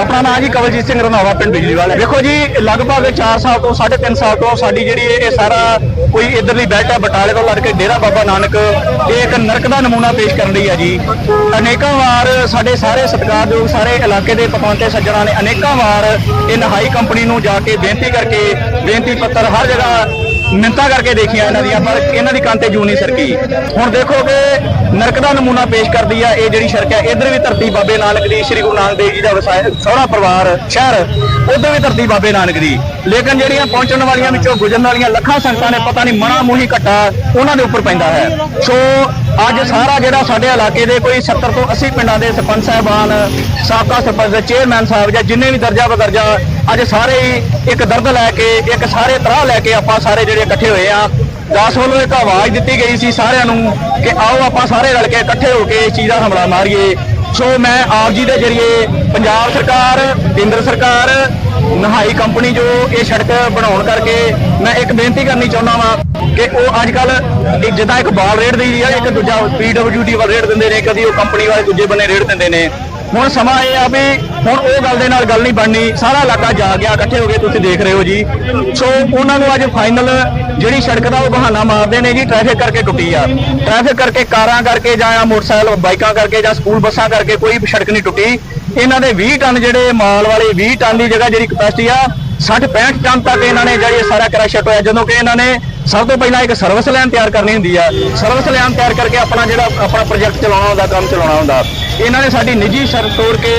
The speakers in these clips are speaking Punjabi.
ਆਪਣਾ ਨਾਮ ਜੀ ਕਵਲਜੀਤ ਸਿੰਘ ਰੰਧਾਵਾ, ਪਿੰਡ ਬਿਜਲੀਵਾਲ ਦੇਖੋ ਜੀ, ਲਗਭਗ 4 ਸਾਲ ਤੋਂ 3.5 ਸਾਲ ਤੋਂ ਸਾਡੀ ਜਿਹੜੀ ਇਹ ਸਾਰਾ ਕੋਈ ਇਧਰਲੀ ਬੈਲਟ ਹੈ ਬਟਾਲੇ ਤੋਂ ਲੜ ਕੇ ਡੇਰਾ ਬਾਬਾ ਨਾਨਕ, ਇਹ ਇੱਕ ਨਰਕ ਦਾ ਨਮੂਨਾ ਪੇਸ਼ ਕਰਨ ਲਈ ਹੈ ਜੀ। ਅਨੇਕਾਂ ਵਾਰ ਸਾਡੇ ਸਾਰੇ ਸਤਿਕਾਰਯੋਗ ਸਾਰੇ ਇਲਾਕੇ ਦੇ ਪਤਵੰਤੇ ਸੱਜਣਾ ਨੇ ਅਨੇਕਾਂ ਵਾਰ ਇਹ ਨਹਾਈ ਕੰਪਨੀ ਨੂੰ ਜਾ ਕੇ ਬੇਨਤੀ ਕਰਕੇ ਬੇਨਤੀ ਪੱਤਰ ਹਰ ਜਗ੍ਹਾ ਮਿੰਤਾ ਕਰਕੇ ਦੇਖੀਆਂ ਇਹਨਾਂ ਦੀਆਂ, ਪਰ ਇਹਨਾਂ ਦੀ ਕੰਨ ਤੇ ਜੂ ਨਹੀਂ ਸਰਕੀ। ਹੁਣ ਦੇਖੋ ਕਿ ਨਰਕ ਦਾ ਨਮੂਨਾ ਪੇਸ਼ ਕਰਦੀ ਆ, ਇਹ ਜਿਹੜੀ ਸੜਕ ਹੈ, ਇਧਰ ਵੀ ਧਰਤੀ ਬਾਬੇ ਨਾਨਕ ਦੀ, ਸ੍ਰੀ ਗੁਰੂ ਨਾਨਕ ਦੇਵ ਜੀ ਦਾ ਵਸਾਇਆ ਸੋਹਣਾ ਪਰਿਵਾਰ, ਸ਼ਹਿਰ, ਉਧਰ ਵੀ ਧਰਤੀ ਬਾਬੇ ਨਾਨਕ ਦੀ। ਲੇਕਿਨ ਜਿਹੜੀਆਂ ਪਹੁੰਚਣ ਵਾਲੀਆਂ ਵਿੱਚੋਂ ਗੁਜ਼ਰਨ ਵਾਲੀਆਂ ਲੱਖਾਂ ਸੰਗਤਾਂ ਨੇ ਪਤਾ ਨਹੀਂ ਮਣਾ ਮੂੰਹੀ ਘਟਾ ਉਹਨਾਂ ਦੇ ਉੱਪਰ ਪੈਂਦਾ ਹੈ। ਸੋ ਅੱਜ ਸਾਰਾ ਜਿਹੜਾ ਸਾਡੇ ਇਲਾਕੇ ਦੇ ਕੋਈ 70 ਤੋਂ 80 ਪਿੰਡਾਂ ਦੇ ਸਰਪੰਚ ਸਾਹਿਬਾਨ, ਸਾਬਕਾ ਸਰਪੰਚ ਦੇ ਚੇਅਰਮੈਨ ਸਾਹਿਬ ਜਾਂ ਜਿੰਨੇ ਵੀ ਦਰਜਾ ਬਦਰਜਾ ਅੱਜ ਸਾਰੇ ਹੀ ਇੱਕ ਦਰਦ ਲੈ ਕੇ, ਇੱਕ ਸਾਰੇ ਤਰਾਹ ਲੈ ਕੇ ਆਪਾਂ ਸਾਰੇ ਜਿਹੜੇ ਇਕੱਠੇ ਹੋਏ ਆ। ਦਾਸ ਵੱਲੋਂ ਇੱਕ ਆਵਾਜ਼ ਦਿੱਤੀ ਗਈ ਸੀ ਸਾਰਿਆਂ ਨੂੰ ਕਿ ਆਓ ਆਪਾਂ ਸਾਰੇ ਰਲ ਕੇ ਇਕੱਠੇ ਹੋ ਕੇ ਇਸ ਚੀਜ਼ ਦਾ ਹਮਲਾ ਮਾਰੀਏ। ਸੋ ਮੈਂ ਆਪ ਜੀ ਦੇ ਜਰੀਏ ਪੰਜਾਬ ਸਰਕਾਰ, ਕੇਂਦਰ ਸਰਕਾਰ ਨਹਾਈ ਕੰਪਨੀ ਜੋ ਇਹ ਸੜਕ ਬਣਾਉਣ ਕਰਕੇ ਮੈਂ ਇੱਕ ਬੇਨਤੀ ਕਰਨੀ ਚਾਹੁੰਦਾ ਵਾਂ ਕਿ ਉਹ ਅੱਜ ਕੱਲ ਜਿੱਦਾਂ ਇੱਕ ਬਾਲ ਰੇਡ ਦੀ ਆ, ਇੱਕ ਦੂਜਾ ਪੀਡਬਲਯੂਡੀ ਵਾਲਾ ਰੇਡ ਦਿੰਦੇ ਨੇ ਕਦੀ ਉਹ ਕੰਪਨੀ ਵਾਲੇ ਦੂਜੇ ਬੰਨੇ ਰੇਡ ਦਿੰਦੇ ਨੇ। ਹੁਣ ਸਮਾਂ ਇਹ ਆ ਵੀ ਹੁਣ ਉਹ ਗੱਲ ਦੇ ਨਾਲ ਗੱਲ ਨਹੀਂ ਬਣਨੀ, ਸਾਰਾ ਇਲਾਕਾ ਜਾ ਗਿਆ, ਇਕੱਠੇ ਹੋ ਗਏ ਤੁਸੀਂ ਦੇਖ ਰਹੇ ਹੋ ਜੀ। ਸੋ ਉਹਨਾਂ ਨੂੰ ਅੱਜ ਫਾਈਨਲ ਜਿਹੜੀ ਸੜਕ ਦਾ ਉਹ ਬਹਾਨਾ ਮਾਰਦੇ ਨੇ ਜੀ ਟ੍ਰੈਫਿਕ ਕਰਕੇ ਟੁੱਟੀ ਆ। ਟ੍ਰੈਫਿਕ ਕਰਕੇ ਕਾਰਾਂ ਕਰਕੇ ਜਾਂ ਮੋਟਰਸਾਈਕਲ, ਬਾਈਕਾਂ ਕਰਕੇ ਜਾਂ ਸਕੂਲ ਬੱਸਾਂ ਕਰਕੇ ਕੋਈ ਸੜਕ ਨਹੀਂ ਟੁੱਟੀ। ਇਹਨਾਂ ਦੇ 20 ਟਨ ਜਿਹੜੇ ਮਾਲ ਵਾਲੇ 20 ਟਨ ਦੀ ਜਗ੍ਹਾ ਜਿਹੜੀ ਕਪੈਸਿਟੀ ਆ 60 65 ਟਨ ਤੱਕ ਇਹਨਾਂ ਨੇ ਜਿਹੜੀ ਸਾਰਾ ਕਰੈਸ਼ਟ ਹੋਇਆ ਜਦੋਂ ਕਿ ਇਹਨਾਂ ਨੇ ਸਭ ਤੋਂ ਪਹਿਲਾਂ ਇੱਕ ਸਰਵਿਸ ਲਾਈਨ ਤਿਆਰ ਕਰਨੀ ਹੁੰਦੀ ਆ। ਸਰਵਿਸ ਲਾਈਨ ਤਿਆਰ ਕਰਕੇ ਆਪਣਾ ਜਿਹੜਾ ਆਪਣਾ ਪ੍ਰੋਜੈਕਟ ਚਲਾਉਣਾ ਹੁੰਦਾ, ਕੰਮ ਚਲਾਉਣਾ ਹੁੰਦਾ। ਇਹਨਾਂ ਨੇ ਸਾਡੀ ਨਿੱਜੀ ਸ਼ਰਤ ਤੋੜ ਕੇ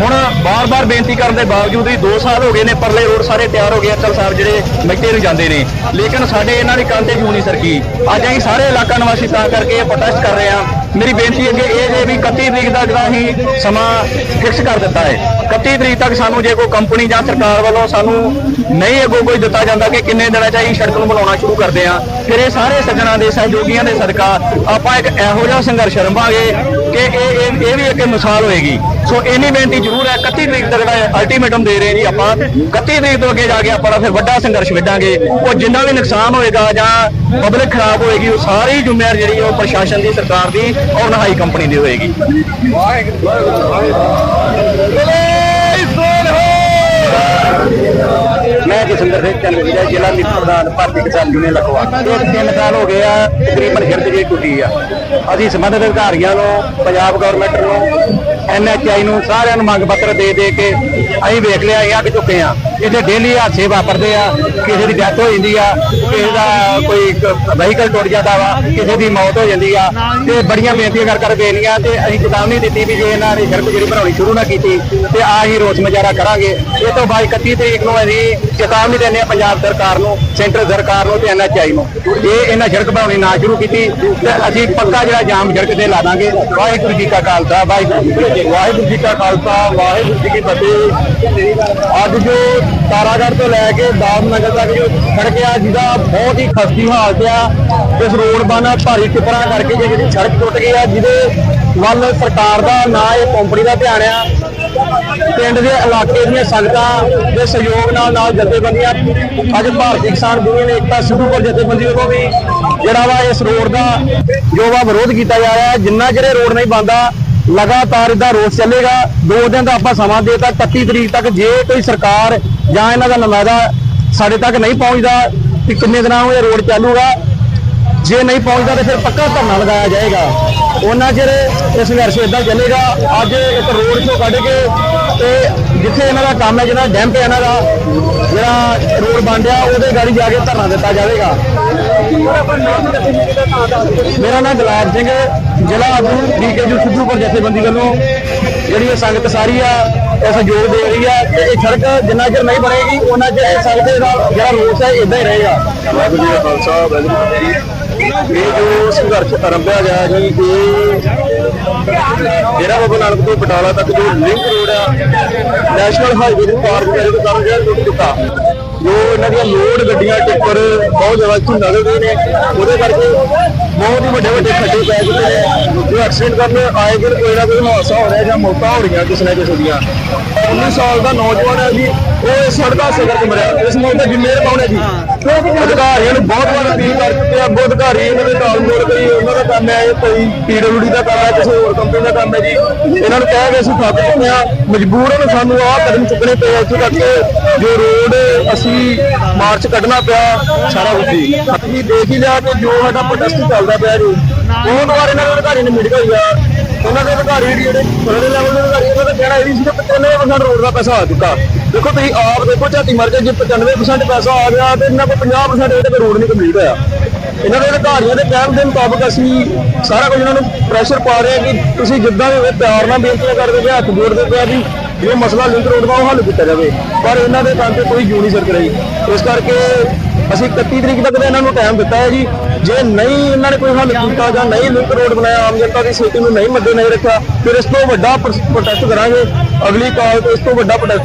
ਹੁਣ ਬਾਰ-ਬਾਰ ਬੇਨਤੀ ਕਰਨ ਦੇ ਬਾਵਜੂਦ ਵੀ 2 ਸਾਲ ਹੋ ਗਏ ਨੇ, ਪਰਲੇ ਰੋਡ ਸਾਰੇ ਤਿਆਰ ਹੋ ਗਏ ਅਚਲ ਸਾਹਿਬ ਜਿਹੜੇ ਮਿੱਟੇ ਨੂੰ ਜਾਂਦੇ ਨੇ। ਲੇਕਿਨ ਸਾਡੇ ਇਹਨਾਂ ਦੀ ਕੰਨ ਤੇ ਜੂ ਨਹੀਂ ਸਰਕੀ। ਅੱਜ ਅਸੀਂ ਸਾਰੇ ਇਲਾਕਾ ਨਿਵਾਸੀ ਤਾਂ ਕਰਕੇ ਪ੍ਰੋਟੈਸਟ ਕਰ ਰਹੇ ਹਾਂ ਮੇਰੀ ਬੇਨਤੀ ਅੱਗੇ ਇਹ ਜੇ ਵੀ 31 ਤਰੀਕ ਦਾ ਜਿਹੜਾ ਅਸੀਂ ਸਮਾਂ ਫਿਕਸ ਕਰ ਦਿੱਤਾ ਹੈ। 31 ਤਰੀਕ ਤੱਕ ਸਾਨੂੰ ਜੇ ਕੋਈ ਕੰਪਨੀ ਜਾਂ ਸਰਕਾਰ ਵੱਲੋਂ ਸਾਨੂੰ ਨਹੀਂ ਅੱਗੋਂ ਕੋਈ ਦਿੱਤਾ ਜਾਂਦਾ ਕਿ ਕਿੰਨੇ ਦਿਨਾਂ ਚ ਅਸੀਂ ਸੜਕ ਨੂੰ ਬਣਾਉਣਾ ਸ਼ੁਰੂ ਕਰਦੇ ਹਾਂ, ਫਿਰ ਇਹ ਸਾਰੇ ਸੱਜਣਾ ਦੇ ਸਹਿਯੋਗੀਆਂ ਦੇ ਸਦਕਾ ਆਪਾਂ ਇੱਕ ਇਹੋ ਜਿਹਾ ਸੰਘਰਸ਼ ਰੰਭਾਂਗੇ ਕਿ ਇਹ ਇਹ ਵੀ ਇੱਕ ਮਿਸਾਲ ਹੋਏਗੀ। ਸੋ ਇੰਨੀ ਬੇਨਤੀ ਜ਼ਰੂਰ ਹੈ 31 ਤਰੀਕ ਤੱਕ ਦਾ ਅਲਟੀਮੇਟਮ ਦੇ ਰਹੇ ਜੀ ਆਪਾਂ। 31 ਤਰੀਕ ਤੋਂ ਅੱਗੇ ਜਾ ਕੇ ਆਪਾਂ ਫਿਰ ਵੱਡਾ ਸੰਘਰਸ਼ ਵਿੱਢਾਂਗੇ। ਉਹ ਜਿੰਨਾ ਵੀ ਨੁਕਸਾਨ ਹੋਏਗਾ ਜਾਂ ਪਬਲਿਕ ਖਰਾਬ ਹੋਏਗੀ, ਉਹ ਸਾਰੀ ਜ਼ਿੰਮੇਵਾਰੀ ਜਿਹੜੀ ਉਹ ਪ੍ਰਸ਼ਾਸਨ ਦੀ, ਸਰਕਾਰ ਦੀ, ਔਰ ਨਹਾਈ ਕੰਪਨੀ ਦੀ ਹੋਏਗੀ। ਮੈਂ ਜਸਿੰਦਰ ਸਿੰਘ ਚੰਦਵੀਰਾ ਜ਼ਿਲ੍ਹਾ ਮੀਤ ਪ੍ਰਧਾਨ ਭਾਰਤੀ ਕਿਸਾਨ ਯੂਨੀਅਨ ਲਖਵਾ। ਇਹ ਤਿੰਨ ਸਾਲ ਹੋ ਗਏ ਆ, ਤਕਰੀਬਨ ਗਿਰਦ ਜਿਹੜੀ ਟੁੱਟੀ ਆ। ਅਸੀਂ ਸੰਬੰਧਿਤ ਅਧਿਕਾਰੀਆਂ ਨੂੰ, ਪੰਜਾਬ ਗਵਰਨਮੈਂਟ ਨੂੰ ਐਨਐਚਆਈ ਨੂੰ ਸਾਰਿਆਂ ਨੂੰ ਮੰਗ ਪੱਤਰ ਦੇ ਦੇ ਕੇ ਅਸੀਂ ਵੇਖ ਲਿਆ ਇਹ ਅੱਗ ਚੁੱਕੇ ਆ ਇੱਥੇ ਡੇਲੀ ਹਾਦਸੇ ਵਾਪਰਦੇ ਆ, ਕਿਸੇ ਦੀ ਡੈਥ ਹੋ ਜਾਂਦੀ ਆ, ਕਿਸੇ ਦਾ ਕੋਈ ਵਹੀਕਲ ਟੁੱਟ ਜਾਂਦਾ ਵਾ, ਕਿਸੇ ਦੀ ਮੌਤ ਹੋ ਜਾਂਦੀ ਆ, ਤੇ ਬੜੀਆਂ ਬੇਨਤੀਆਂ ਕਰ ਕਰ ਬੇਲੀਆਂ ਤੇ ਅਸੀਂ ਚੇਤਾਵਨੀ ਦਿੱਤੀ ਵੀ ਜੇ ਇਹਨਾਂ ਨੇ ਸੜਕ ਜਿਹੜੀ ਬਣਾਉਣੀ ਸ਼ੁਰੂ ਨਾ ਕੀਤੀ, ਤੇ ਆ ਹੀ ਰੋਸ ਮੁਜ਼ਾਹਰਾ ਕਰਾਂਗੇ। ਇਹ ਤੋਂ ਬਾਅਦ 31 ਤਰੀਕ ਨੂੰ ਅਸੀਂ ਚੇਤਾਵਨੀ ਦਿੰਦੇ ਆ ਪੰਜਾਬ ਸਰਕਾਰ ਨੂੰ, ਸੈਂਟਰ ਸਰਕਾਰ ਨੂੰ ਤੇ ਐਨਐਚਆਈ ਨੂੰ। ਇਹ ਇਹਨਾਂ ਸੜਕ ਬਣਾਉਣੀ ਨਾ ਸ਼ੁਰੂ ਕੀਤੀ, ਤੇ ਅਸੀਂ ਪੱਕਾ ਜਿਹੜਾ ਜਾਮ ਸੜਕ ਤੇ ਲਾ ਦਾਂਗੇ। ਵਾਹਿਗੁਰੂ ਜੀ ਕਾ ਖਾਲਸਾ, ਵਾਹਿਗੁਰੂ ਜੀ ਕੀ ਫਤਿਹ। ਵਾਹਿਗੁਰੂ ਜੀ ਕਾ ਖਾਲਸਾ, ਵਾਹਿਗੁਰੂ ਜੀ ਕੀ ਫਤਿਹ। ਅੱਜ ਜੋ ਤਾਰਾਗੜ੍ਹ ਤੋਂ ਲੈ ਕੇ ਦਾਦਨਗਰ ਤੱਕ ਜੋ ਸੜਕ ਆ ਜਿਹਦਾ ਬਹੁਤ ਹੀ ਖਸਤੀ ਹਾਲਤ ਆ। ਇਸ ਰੋਡ ਬਣਾ ਭਾਰੀ ਟਿੱਪਰਾਂ ਕਰਕੇ ਜੇ ਜਿਹੜੀ ਸੜਕ ਟੁੱਟ ਗਈ ਆ, ਜਿਹਦੇ ਵੱਲ ਸਰਕਾਰ ਦਾ ਨਾ ਇਹ ਕੰਪਨੀ ਦਾ ਧਿਆਨ ਆ, ਪਿੰਡ ਦੇ ਇਲਾਕੇ ਦੀਆਂ ਸੰਗਤਾਂ ਦੇ ਸਹਿਯੋਗ ਨਾਲ ਨਾਲ ਜਥੇਬੰਦੀਆਂ, ਅੱਜ ਭਾਰਤੀ ਕਿਸਾਨ ਯੂਨੀਅਨ ਏਕਤਾ ਸਿੱਧੂਪੁਰ ਜਥੇਬੰਦੀ ਵੱਲੋਂ ਵੀ ਜਿਹੜਾ ਵਾ ਇਸ ਰੋਡ ਦਾ ਜੋ ਵਾ ਵਿਰੋਧ ਕੀਤਾ ਜਾ ਰਿਹਾ ਜਿੰਨਾ ਚਿਰ ਰੋਡ ਨਹੀਂ ਬੰਦਾ ਲਗਾਤਾਰ ਇਹਦਾ ਰੋਸ ਚੱਲੇਗਾ। ਦੋ ਦਿਨ ਦਾ ਆਪਾਂ ਸਮਾਂ ਦੇਤਾ 31 ਤਰੀਕ ਤੱਕ ਜੇ ਕੋਈ ਸਰਕਾਰ ਜਾਂ ਇਹਨਾਂ ਦਾ ਨੁਮਾਇਦਾ ਸਾਡੇ ਤੱਕ ਨਹੀਂ ਪਹੁੰਚਦਾ ਕਿ ਕਿੰਨੇ ਦਿਨਾਂ ਨੂੰ ਇਹ ਰੋਡ ਚੱਲੂਗਾ। ਜੇ ਨਹੀਂ ਪਹੁੰਚਦਾ ਤਾਂ ਫਿਰ ਪੱਕਾ ਧਰਨਾ ਲਗਾਇਆ ਜਾਏਗਾ। ਉਹਨਾਂ ਚਿਰ ਇਹ ਸੰਘਰਸ਼ ਇਦਾਂ ਚੱਲੇਗਾ। ਅੱਜ ਇੱਕ ਰੋਡ ਸ਼ੋ ਕੱਢ ਕੇ ਤੇ ਜਿੱਥੇ ਇਹਨਾਂ ਦਾ ਕੰਮ ਹੈ ਜਿਹੜਾ ਡੈਂਪ ਹੈ ਇਹਨਾਂ ਦਾ, ਜਿਹੜਾ ਰੋਡ ਬਣ ਰਿਹਾ, ਉਹਦੇ ਗਾੜੀ ਜਾ ਕੇ ਧਰਨਾ ਦਿੱਤਾ ਜਾਵੇਗਾ। ਮੇਰਾ ਨਾਮ ਗੁਲਾਬ ਸਿੰਘ ਜ਼ਿਲ੍ਹਾ ਆਗੂ ਡੀਕੇਯੂ ਸਿੱਧੂਪੁਰ ਜਥੇਬੰਦੀ ਵੱਲੋਂ ਜਿਹੜੀ ਇਹ ਸੰਗਤ ਸਾਰੀ ਆ, ਇਹ ਸਹਿਯੋਗ ਦੇ ਰਹੀ ਆ। ਤੇ ਇਹ ਸੜਕ ਜਿੰਨਾ ਚਿਰ ਨਹੀਂ ਬਣੇਗੀ ਉਹਨਾਂ ਚਿਰ ਇਹ ਸੰਗਤ ਦਾ ਜਿਹੜਾ ਰੋਸ ਹੈ ਇਦਾਂ ਹੀ ਰਹੇਗਾ। ਵਾਹਿਗੁਰੂ ਜੀ ਦਾ ਖਾਲਸਾ, ਵਾਹਿਗੁਰੂ ਜੀ ਇਹ ਜੋ ਸੰਘਰਸ਼ ਆਰੰਭਿਆ ਗਿਆ ਜੀ, ਇਹ ਡੇਰਾ ਬਾਬਾ ਨਾਨਕ ਤੋਂ ਬਟਾਲਾ ਤੱਕ ਜੋ ਲਿੰਕ ਰੋਡ ਆ, ਨੈਸ਼ਨਲ ਹਾਈਵੇ ਦੇ ਪਾਰ ਕਰਕੇ ਕਰਨ ਗਿਆ ਟੁੱਟ ਚੁੱਕਾ ਜੋ ਇਹਨਾਂ ਦੀਆਂ ਲੋਡ ਗੱਡੀਆਂ ਟਿੱਪਰ ਬਹੁਤ ਜ਼ਿਆਦਾ ਇੱਥੋਂ ਨਿਕਲਦੇ ਨੇ ਉਹਦੇ ਕਰਕੇ ਬਹੁਤ ਹੀ ਵੱਡੇ ਵੱਡੇ ਖੱਡੇ ਪੈ ਚੁੱਕੇ ਨੇ। ਜੋ ਐਕਸੀਡੈਂਟ ਕਰਨ ਆਏ ਦਿਨ ਕੋਈ ਨਾ ਕੋਈ ਹਾਦਸਾ ਹੋ ਰਿਹਾ ਜਾਂ ਮੌਤਾਂ ਹੋ ਰਹੀਆਂ ਕਿਸੇ ਨਾ ਕਿਸੇ ਦੀਆਂ। 19 ਸਾਲ ਦਾ ਨੌਜਵਾਨ ਹੈ ਜੀ ਉਹ ਇਸ ਸੜਕ ਹਾਦਸੇ ਕਰਕੇ ਮਰਿਆ। ਇਸ ਮੌਕੇ ਜ਼ਿੰਮੇਵਾਰ ਕੌਣ ਹੈ ਜੀ? ਅਧਿਕਾਰੀਆਂ ਨੂੰ ਬਹੁਤ ਵਾਰ ਅਪੀਲ ਕਰ ਚੁੱਕੇ ਆ ਬਹੁਤ ਅਧਿਕਾਰੀ ਇਹਨਾਂ ਦੇ ਨਾਲ ਦਾ ਕੰਮ ਹੈ ਇਹ ਕੋਈ ਪੀਡਬਲਯੂਡੀ ਦਾ ਕੰਮ ਹੈ, ਕਿਸੇ ਹੋਰ ਕੰਪਨੀ ਦਾ ਕੰਮ ਹੈ ਜੀ। ਇਹਨਾਂ ਨੂੰ ਕਹਿ ਕੇ ਅਸੀਂ ਥੱਕ ਚੁੱਕੇ ਆ ਮਜਬੂਰਨ ਸਾਨੂੰ ਆਹ ਕਦਮ ਚੁੱਕਣੇ ਪਏ ਇੱਥੇ ਤੱਕ ਕਿ ਜੋ ਰੋਡ ਅਸੀਂ ਮਾਰਚ ਕੱਢਣਾ ਪਿਆ, ਸਾਰਾ ਕੁਝ ਜੀ। ਅਸੀਂ ਦੇਖ ਹੀ ਲਿਆ ਕਿ ਜੋ ਸਾਡਾ ਪ੍ਰੋਟੈਸਟ ਚੱਲਦਾ ਪਿਆ ਜੀ, ਬਹੁਤ ਵਾਰ ਇਹਨਾਂ ਦੇ ਅਧਿਕਾਰੀ ਨੇ ਮੀਟਿੰਗ ਹੋਈ ਆ। ਉਹਨਾਂ ਦੇ ਅਧਿਕਾਰੀ ਜਿਹੜੇ ਬੜੇ ਲੈਵਲ ਦੇ ਅਧਿਕਾਰੀ, ਉਹਨਾਂ ਦਾ ਕਹਿਣਾ ਇਹ ਸੀ ਕਿ 95% ਰੋਡ ਦਾ ਪੈਸਾ ਆ ਚੁੱਕਾ। ਦੇਖੋ, ਤੁਸੀਂ ਆਪ ਦੇਖੋ, ਝਾਤੀ ਮਰ ਕੇ ਜੇ 95% ਪੈਸਾ ਆ ਗਿਆ, ਤੇ ਇਹਨਾਂ ਕੋਲ 50% ਇਹਦੇ ਤੇ ਰੋਡ ਨਹੀਂ ਕੰਪਲੀਟ ਹੋਇਆ। ਇਹਨਾਂ ਦੇ ਅਧਿਕਾਰੀਆਂ ਦੇ ਕਹਿਣ ਦੇ ਮੁਤਾਬਕ ਅਸੀਂ ਸਾਰਾ ਕੁਝ ਇਹਨਾਂ ਨੂੰ ਪ੍ਰੈਸ਼ਰ ਪਾ ਰਹੇ ਹਾਂ ਕਿ ਤੁਸੀਂ ਜਿੱਦਾਂ ਵੀ ਹੋਵੇ ਪਿਆਰ ਨਾਲ ਬੇਨਤੀਆਂ ਕਰਦੇ ਪਏ ਹੱਥ ਜੋੜਦੇ ਪਿਆ ਵੀ ਜੋ ਮਸਲਾ ਲਿੰਕ ਰੋਡ ਦਾ ਉਹ ਹੱਲ ਕੀਤਾ ਜਾਵੇ। ਪਰ ਇਹਨਾਂ ਦੇ ਕੰਮ ਤੇ ਕੋਈ ਜੂ ਨਹੀਂ। ਸਰਕ ਰਹੀ ਇਸ ਕਰਕੇ ਅਸੀਂ 31 ਤਰੀਕ ਤੱਕ ਦਾ ਇਹਨਾਂ ਨੂੰ ਟਾਈਮ ਦਿੱਤਾ ਹੈ ਜੀ। ਜੇ ਨਹੀਂ ਇਹਨਾਂ ਨੇ ਕੋਈ ਹੱਲ ਕੀਤਾ ਜਾਂ ਨਹੀਂ ਲਿੰਕ ਰੋਡ ਬਣਾਇਆ, ਆਮ ਜਨਤਾ ਦੀ ਸੇਫਟੀ ਨੂੰ ਨਹੀਂ ਮੱਦੇ ਨਹੀਂ ਰੱਖਿਆ, ਫਿਰ ਇਸ ਤੋਂ ਵੱਡਾ ਪ੍ਰੋਟੈਸਟ ਕਰਾਂਗੇ। ਅਗਲੀ ਕਾਲ ਤੋਂ ਇਸ ਤੋਂ ਵੱਡਾ ਪ੍ਰੋਟੈਸਟ